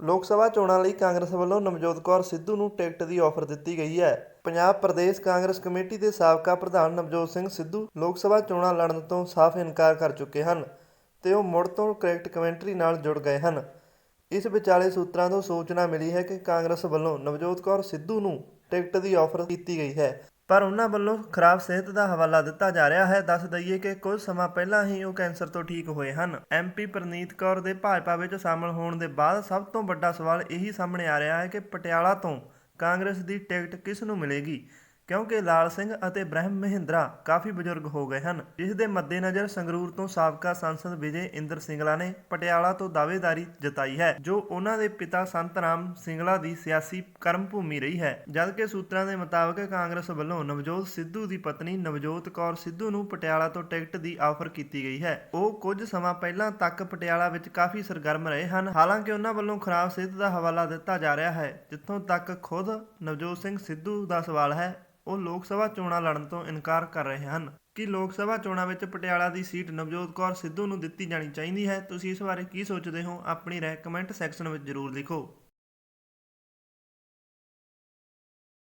ਲੋਕ ਸਭਾ ਚੋਣਾਂ ਲਈ ਕਾਂਗਰਸ ਵੱਲੋਂ ਨਵਜੋਤ ਕੌਰ ਸਿੱਧੂ ਨੂੰ ਟਿਕਟ ਦੀ ਆਫਰ ਦਿੱਤੀ ਗਈ ਹੈ। ਪੰਜਾਬ ਪ੍ਰਦੇਸ਼ ਕਾਂਗਰਸ ਕਮੇਟੀ ਦੇ ਸਾਬਕਾ ਪ੍ਰਧਾਨ ਨਵਜੋਤ ਸਿੰਘ ਸਿੱਧੂ ਲੋਕ ਸਭਾ ਚੋਣਾਂ ਲੜਨ ਤੋਂ ਸਾਫ਼ ਇਨਕਾਰ ਕਰ ਚੁੱਕੇ ਹਨ ਤੇ ਉਹ ਮੁੜ ਤੋਂ ਕ੍ਰਿਕਟ ਕਮੈਂਟਰੀ ਨਾਲ ਜੁੜ ਗਏ ਹਨ। ਇਸ ਵਿਚਾਲੇ ਸੂਤਰਾਂ ਤੋਂ ਸੂਚਨਾ ਮਿਲੀ ਹੈ ਕਿ ਕਾਂਗਰਸ ਵੱਲੋਂ ਨਵਜੋਤ ਕੌਰ ਸਿੱਧੂ ਨੂੰ ਟਿਕਟ ਦੀ ਆਫਰ ਕੀਤੀ ਗਈ ਹੈ। ਪਰ ਉਹਨਾਂ ਵੱਲੋਂ ਖਰਾਬ ਸਿਹਤ ਦਾ ਹਵਾਲਾ ਦਿੱਤਾ ਜਾ ਰਿਹਾ ਹੈ। ਦੱਸ ਦਈਏ ਕਿ ਕੁਝ ਸਮਾਂ ਪਹਿਲਾਂ ਹੀ ਉਹ ਕੈਂਸਰ ਤੋਂ ਠੀਕ ਹੋਏ ਹਨ। ਐਮਪੀ ਪ੍ਰਨੀਤ ਕੌਰ ਦੇ ਭਾਜਪਾ ਵਿੱਚ ਸ਼ਾਮਲ ਹੋਣ ਦੇ ਬਾਅਦ ਸਭ ਤੋਂ ਵੱਡਾ ਸਵਾਲ ਇਹੀ ਸਾਹਮਣੇ ਆ ਰਿਹਾ ਹੈ ਕਿ ਪਟਿਆਲਾ ਤੋਂ ਕਾਂਗਰਸ ਦੀ ਟਿਕਟ ਕਿਸ ਨੂੰ ਮਿਲੇਗੀ? ਕਿਉਂਕਿ ਲਾਲ ਸਿੰਘ ਅਤੇ ਬ੍ਰਹਮ ਮਹਿੰਦਰਾ ਕਾਫੀ ਬਜ਼ੁਰਗ ਹੋ ਗਏ ਹਨ। ਜਿਸ ਦੇ ਮੱਦੇਨਜ਼ਰ ਸੰਗਰੂਰ ਤੋਂ ਸਾਬਕਾ ਸੰਸਦ ਵਿਜੇ ਇੰਦਰ ਸਿੰਗਲਾ ਨੇ ਪਟਿਆਲਾ ਤੋਂ ਦਾਅਵੇਦਾਰੀ ਜਤਾਈ ਹੈ, ਜੋ ਉਹਨਾਂ ਦੇ ਪਿਤਾ ਸੰਤ ਰਾਮ ਸਿੰਗਲਾ ਦੀ ਸਿਆਸੀ ਕਰਮ ਭੂਮੀ ਰਹੀ ਹੈ। ਜਦਕਿ ਸੂਤਰਾਂ ਦੇ ਮੁਤਾਬਕ ਕਾਂਗਰਸ ਵੱਲੋਂ ਨਵਜੋਤ ਸਿੱਧੂ ਦੀ ਪਤਨੀ ਨਵਜੋਤ ਕੌਰ ਸਿੱਧੂ ਨੂੰ ਪਟਿਆਲਾ ਤੋਂ ਟਿਕਟ ਦੀ ਆਫਰ ਕੀਤੀ ਗਈ ਹੈ। ਉਹ ਕੁਝ ਸਮਾਂ ਪਹਿਲਾਂ ਤੱਕ ਪਟਿਆਲਾ ਵਿੱਚ ਕਾਫੀ ਸਰਗਰਮ ਰਹੇ ਹਨ। ਹਾਲਾਂਕਿ ਉਹਨਾਂ ਵੱਲੋਂ ਖਰਾਬ ਸਿਹਤ ਦਾ ਹਵਾਲਾ ਦਿੱਤਾ ਜਾ ਰਿਹਾ ਹੈ, ਜਿੱਥੋਂ ਤੱਕ ਖੁਦ ਨਵਜੋਤ ਸਿੰਘ ਸਿੱਧੂ ਦਾ ਸਵਾਲ ਹੈ ਉਹ ਲੋਕ ਸਭਾ ਚੋਣਾਂ ਲੜਨ ਤੋਂ ਇਨਕਾਰ ਕਰ ਰਹੇ ਹਨ। ਕਿ ਲੋਕ ਸਭਾ ਚੋਣਾਂ ਵਿੱਚ ਪਟਿਆਲਾ ਦੀ ਸੀਟ ਨਵਜੋਤ ਕੌਰ ਸਿੱਧੂ ਨੂੰ ਦਿੱਤੀ ਜਾਣੀ ਚਾਹੀਦੀ ਹੈ? ਤੁਸੀਂ ਇਸ ਬਾਰੇ ਕੀ ਸੋਚਦੇ ਹੋ? ਆਪਣੀ ਰਾਏ ਕਮੈਂਟ ਸੈਕਸ਼ਨ ਵਿੱਚ ਜ਼ਰੂਰ ਲਿਖੋ।